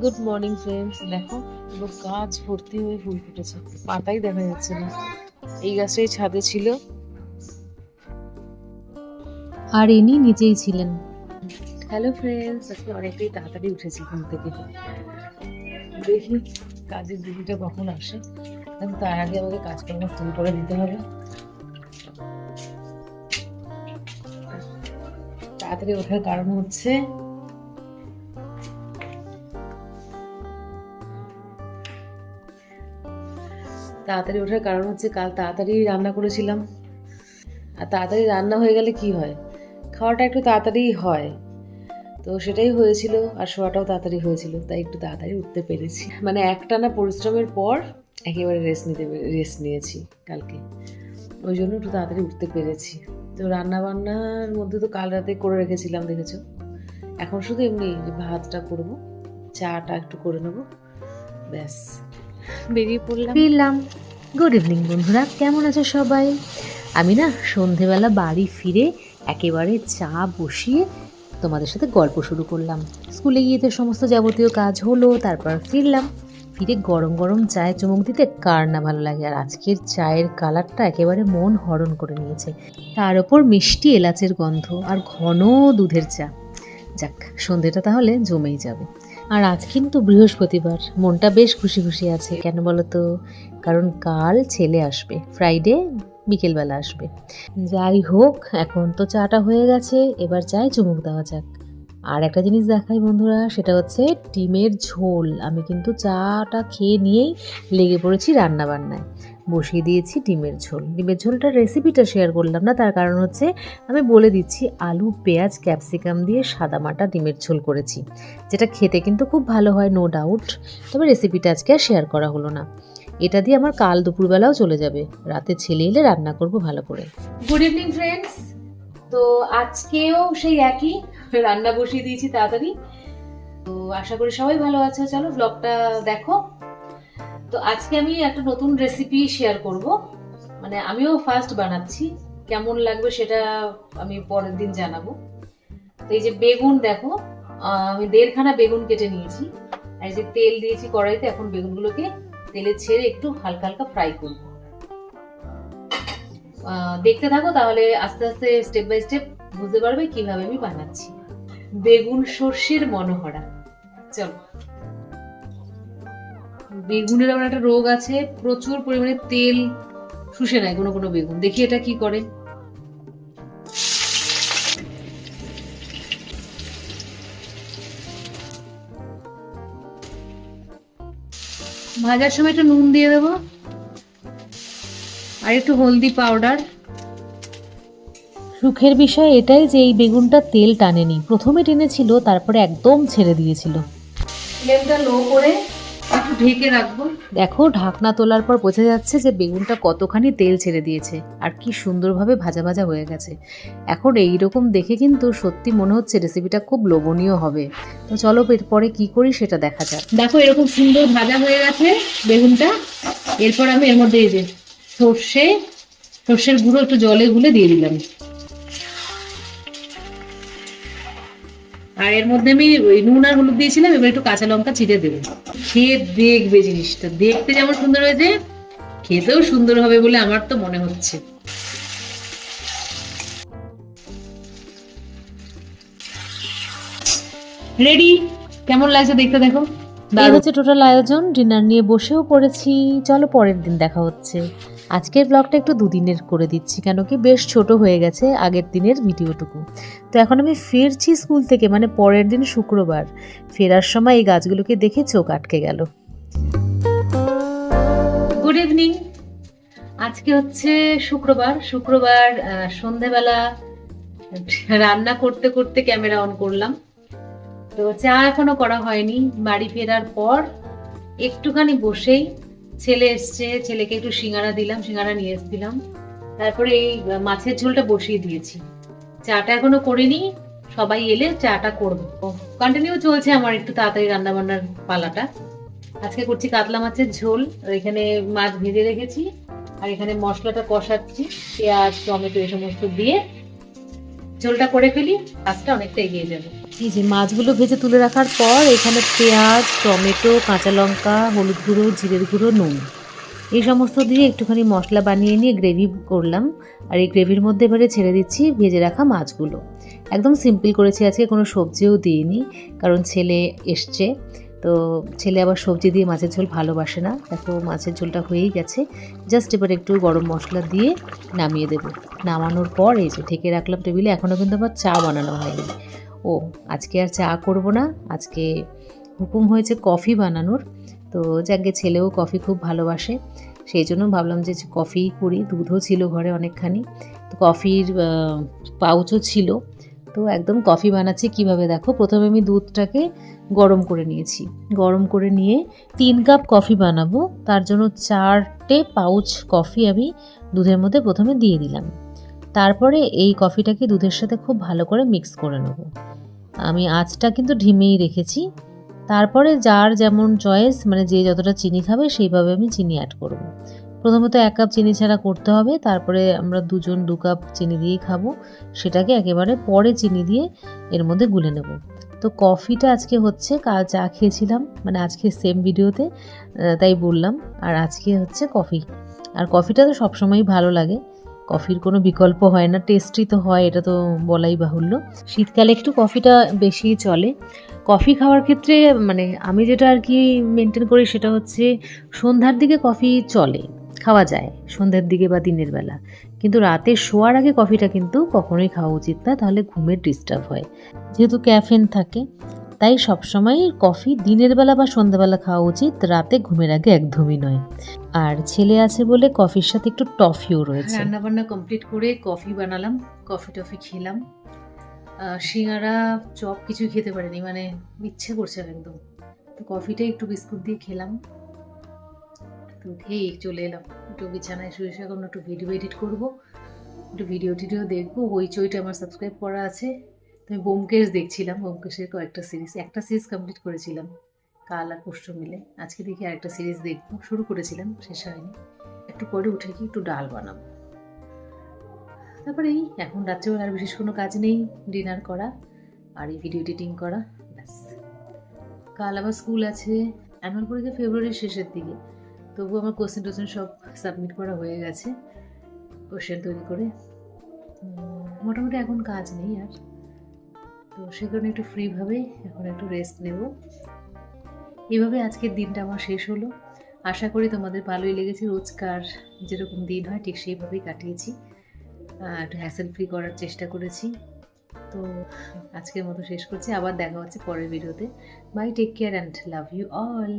Good morning friends দেখো পুরো গাছ ভর্তি হয়ে ফুল ফুটেছে। পাতাই দেখা যাচ্ছে না। এই গাছটাই ছাদে ছিল। আর ইনি নিজেই ছিলেন। হ্যালো ফ্রেন্ডস আজকে অনেকটাই তাড়াতাড়ি উঠেছি ঘুম থেকে। দেখি কাজের দিদিটা কখন আসে। তার আগে আমাকে কাজকর্ম শুরু করে দিতে হবে। তাড়াতাড়ি ওঠার কারণ হচ্ছে তাড়াতাড়ি ওঠার কারণ হচ্ছে কাল তাড়াতাড়ি রান্না করেছিলাম। আর তাড়াতাড়ি রান্না হয়ে গেলে কি হয়? খাওয়াটা একটু তাড়াতাড়ি হয়। তো সেটাই হয়েছিল আর শোয়াটাও তাড়াতাড়ি হয়েছিল, তাই একটু তাড়াতাড়ি উঠতে পেরেছি। মানে একটানা পরিশ্রমের পর একেবারে রেস্ট নিতে রেস্ট নিয়েছি কালকে। ওই জন্য একটু তাড়াতাড়ি উঠতে পেরেছি। তো রান্না বান্নার মধ্যে তো কাল রাতে করে রেখেছিলাম, দেখেছ? এখন শুধু এমনি ভাতটা করব, চাটা একটু করে নেব, ব্যাস। বেরিয়ে পড়লাম। ফিরলাম। গুড ইভিনিং বন্ধুরা। কেমন আছো সবাই? আমি না সন্ধেবেলা বাড়ি ফিরে একেবারে চা বসিয়ে তোমাদের সাথে গল্প শুরু করলাম। স্কুলে গিয়ে তো সমস্ত যাবতীয় কাজ হলো, তারপর ফিরলাম। ফিরে গরম গরম চায়ে চুমুক দিতে কার না ভালো লাগে, আর আজকের চায়ের কালারটা একেবারে মন হরণ করে নিয়েছে। তার ওপর মিষ্টি এলাচের গন্ধ আর ঘন দুধের চা। যাক, সন্ধেটা তাহলে জমেই যাবে। আর আজ কিন্তু বৃহস্পতিবার। মনটা বেশ খুশি খুশি আছে। কেন বলো তো কারণ কাল ছেলে আসবে। ফ্রাইডে বিকেলবেলা আসবে। যাই হোক, এখন তো চাটা হয়ে গেছে। এবার চাই চুমুক দেওয়া যাক। আর একটা জিনিস দেখাই বন্ধুরা, সেটা হচ্ছে ডিমের ঝোল। আমি কিন্তু চাটা খেয়ে নিয়েই লেগে পড়েছি রান্না বান্নায় বসিয়ে দিয়েছি ডিমের ঝোল। ডিমের ঝোলটার রেসিপিটা শেয়ার করলাম না, তার কারণ হচ্ছে আমি বলে দিচ্ছি, আলু, পেঁয়াজ ক্যাপসিকাম দিয়ে সাদামাটা ডিমের ঝোল করেছি। যেটা খেতে কিন্তু খুব ভালো হয় নো ডাউট তবে রেসিপিটা আজকে আর শেয়ার করা হলো না। এটা দিয়ে আমার কাল দুপুরবেলাও চলে যাবে। রাতে ছেলে এলে রান্না করব ভালো করে। গুড ইভিনিং ফ্রেন্ডস তো আজকেও সেই একই। রান্না বসিয়ে দিয়েছি তাড়াতাড়ি। তো আশা করি সবাই ভালো আছে। চলো ব্লগটা দেখো। তো আজকে আমি একটা নতুন রেসিপি শেয়ার করব। মানে আমিও ফার্স্ট বানাচ্ছি। কেমন লাগবে সেটা আমি পরের দিন জানাব। তো এই যে বেগুন দেখো আমি দেড়খানা বেগুন কেটে নিয়েছি। আর এই যে তেল দিয়েছি কড়াইতে, এখন বেগুনগুলোকে তেলে ছেড়ে একটু হালকা হালকা ফ্রাই করব। দেখতে থাকো তাহলে আস্তে আস্তে স্টেপ বাই স্টেপ বুঝতে পারবে কীভাবে আমি বানাচ্ছি। বেগুন সর্ষের মনোহরা। চলো। বেগুনের আবার একটা রোগ আছে, প্রচুর পরিমাণে তেল শুষে নেয় কোনো কোনো বেগুন। দেখি এটা কি করে। ভাজার সময় একটু নুন দিয়ে দেবো। আর একটু হলদি পাউডার। সুখের বিষয় এটাই যে এই বেগুনটা তেল টানেনি। প্রথমে টেনেছিল তারপরে একদম ছেড়ে দিয়েছিল। ফ্লেমটা লো করে একটু ঢেকে রাখব। দেখো ঢাকনা তোলার পর বোঝা যাচ্ছে যে বেগুনটা কতখানি তেল ছেড়ে দিয়েছে আর কি সুন্দরভাবে ভাজা ভাজা হয়ে গেছে। এখন এই রকম দেখে কিন্তু সত্যি মনে হচ্ছে রেসিপিটা খুব লোভনীয় হবে। তো চলো এরপরে কি করি সেটা দেখা যাক। দেখো এরকম সুন্দর ভাজা হয়ে গেছে বেগুনটা। এরপর আমি এর মধ্যে এই যে সর্ষে সর্ষের গুঁড়ো একটু জলে গুলে দিয়ে দিলাম। আর এর মধ্যে আমি ওই নুন আর হলুদ দিয়েছিলাম এবার একটু কাঁচা লঙ্কা ছিটে দেবো। খেয়ে দেখবে জিনিসটা। দেখতে যেমন সুন্দর হয়েছে খেতেও সুন্দর হবে বলে আমার তো মনে হচ্ছে। রেডি কেমন লাগছে দেখতে দেখো? এই হচ্ছে টোটাল আয়োজন। ডিনার নিয়ে বসেও পড়েছি। চলো পরের দিন দেখা হচ্ছে। আজকের ব্লগটা একটু দুদিনের করে দিচ্ছি কেন কি বেশ ছোট হয়ে গেছে আগের দিনের ভিডিওটুকু। তো এখন আমি ফিরছি স্কুল থেকে মানে পরের দিন শুক্রবার। ফেরার সময় এই গাছগুলোকে দেখে চোখ আটকে গেল। গুড ইভিনিং আজকে হচ্ছে শুক্রবার। শুক্রবার সন্ধেবেলা রান্না করতে করতে ক্যামেরা অন করলাম। তো চা এখনও করা হয়নি। বাড়ি ফেরার পর একটুখানি বসেই ছেলে এসছে, ছেলেকে একটু সিঙ্গারা দিলাম, সিঙ্গারা নিয়ে এসেছিলাম। তারপরে এই মাছের ঝোলটা বসিয়ে দিয়েছি। চাটা এখনও করিনি, সবাই এলে চাটা করব। কন্টিনিউ চলছে আমার একটু তাড়াতাড়ি রান্না বান্নার পালাটা। আজকে করছি কাতলা মাছের ঝোল এখানে মাছ ভেজে রেখেছি, আর এখানে মশলাটা কষাচ্ছি, পেঁয়াজ, টমেটো এই সমস্ত দিয়ে। ঝোলটা করে ফেলি, কাজটা অনেকটা এগিয়ে যাবে। এই যে মাছগুলো ভেজে তুলে রাখার পর এখানে পেঁয়াজ, টমেটো, কাঁচা লঙ্কা, হলুদ গুঁড়ো, জিরের গুঁড়ো, নুন। এই সমস্ত দিয়ে একটুখানি মশলা বানিয়ে নিয়ে গ্রেভি করলাম। আর এই গ্রেভির মধ্যে এবারে ছেড়ে দিচ্ছি ভেজে রাখা মাছগুলো। একদম সিম্পল করেছি আজকে, কোনো সবজিও দিইনি, কারণ ছেলে এসছে। তো ছেলে আবার সবজি দিয়ে মাছের ঝোল ভালোবাসে না। দেখো মাছের ঝোলটা হয়েই গেছে। জাস্ট এবার একটু গরম মশলা দিয়ে নামিয়ে দেবো। নামানোর পর এই যে ঢেকে রাখলাম টেবিলে, এখনও কিন্তু আবার চা বানানো হয়নি। ও, আজকে আর চা করব না। আজকে হুকুম হয়েছে কফি বানানোর। তো যাকে ছেলেও কফি খুব ভালোবাসে, সেই জন্য ভাবলাম যে কফি করি। দুধও ছিল ঘরে অনেকখানি। তো কফির পাউচও ছিল। তো একদম কফি বানাচ্ছি কীভাবে দেখো? প্রথমে আমি দুধটাকে গরম করে নিয়েছি। গরম করে নিয়ে তিন কাপ কফি বানাবো। তার জন্য চারটে পাউচ কফি আমি দুধের মধ্যে প্রথমে দিয়ে দিলাম। তারপরে এই কফিটাকে দুধের সাথে খুব ভালো করে মিক্স করে নেব। আমি আঁচটা কিন্তু ঢিমেই রেখেছি। তারপরে যার যেমন চয়েস মানে যে যতটা চিনি খাবে সেইভাবে আমি চিনি অ্যাড করব। প্রথমত এক কাপ চিনি ছাড়া করতে হবে, তারপরে আমরা দুজন দু কাপ চিনি দিয়েই খাব। সেটাকে একেবারে পরে চিনি দিয়ে এর মধ্যে গুলে নেব। তো কফিটা আজকে হচ্ছে, কাল চা খেয়েছিলাম মানে আজকে সেম ভিডিওতে তাই বললাম। আর আজকে হচ্ছে কফি। আর কফিটা তো সবসময়ই ভালো লাগে। কফির কোনো বিকল্প হয় না টেস্টি তো হয়, এটা তো বলাই বাহুল্য। শীতকালে একটু কফিটা বেশি চলে। কফি খাওয়ার ক্ষেত্রে মানে আমি যেটা আর কি মেনটেন করি সেটা হচ্ছে সন্ধ্যার দিকে কফি চলে, খাওয়া যায় সন্ধ্যের দিকে বা দিনের বেলা। কিন্তু রাতে শোয়ার আগে কফিটা কিন্তু কখনোই খাওয়া উচিত না, তাহলে ঘুমের ডিস্টার্ব হয়। যেহেতু ক্যাফেন থাকে তাই সবসময় কফি দিনের বেলা বা সন্ধ্যাবেলা খাওয়া উচিত, রাতে ঘুমের আগে একদমই নয়। আর ছেলে আছে বলে কফির সাথে একটু টফিও রয়েছে। রান্না বান্না কমপ্লিট করে কফি বানালাম, কফি টফি খেলাম। সিঙ্গারা, চপ কিছু খেতে পারিনি মানে ইচ্ছে করছে একদম। তো কফিটা একটু বিস্কুট দিয়ে খেলাম। তো খেয়ে চলে এলাম। একটু বিছানায় শুয়ে শুয়ে এখন একটু ভিডিও এডিট করব। একটু ভিডিও টিডিও দেখব। হইচইটা আমার সাবস্ক্রাইব করা আছে। তো আমি বোমকেশ দেখছিলাম, বোমকেশের কয়েকটা সিরিজ একটা সিরিজ কমপ্লিট করেছিলাম, কাল আর পরশু মিলে। আজকে দেখি আরেকটা সিরিজ দেখব। শুরু করেছিলাম, শেষ হয়নি। একটু পরে উঠে গিয়ে একটু ডাল বানাবো। তারপরে এই, এখন রাত্রেবেলা আর বিশেষ কোনো কাজ নেই ডিনার করা আর এই ভিডিও এডিটিং করা, ব্যাস। কাল আবার স্কুল আছে অ্যানুয়াল পরীক্ষা ফেব্রুয়ারির শেষের দিকে। তবু আমার কোশ্চেন টোশ্চেন সব সাবমিট করা হয়ে গেছে কোশ্চেন তৈরি করে। মোটামুটি এখন কাজ নেই আর। তো সে কারণে একটু ফ্রিভাবে এখন একটু রেস্ট নেব। এভাবে আজকের দিনটা আমার শেষ হলো। আশা করি তোমাদের ভালোই লেগেছে। রোজকার যেরকম দিন হয়, ঠিক সেইভাবেই কাটিয়েছি। একটু হ্যাসেল ফ্রি করার চেষ্টা করেছি। তো আজকের মতো শেষ করছি। আবার দেখা হচ্ছে পরের ভিডিওতে bye take care and love you all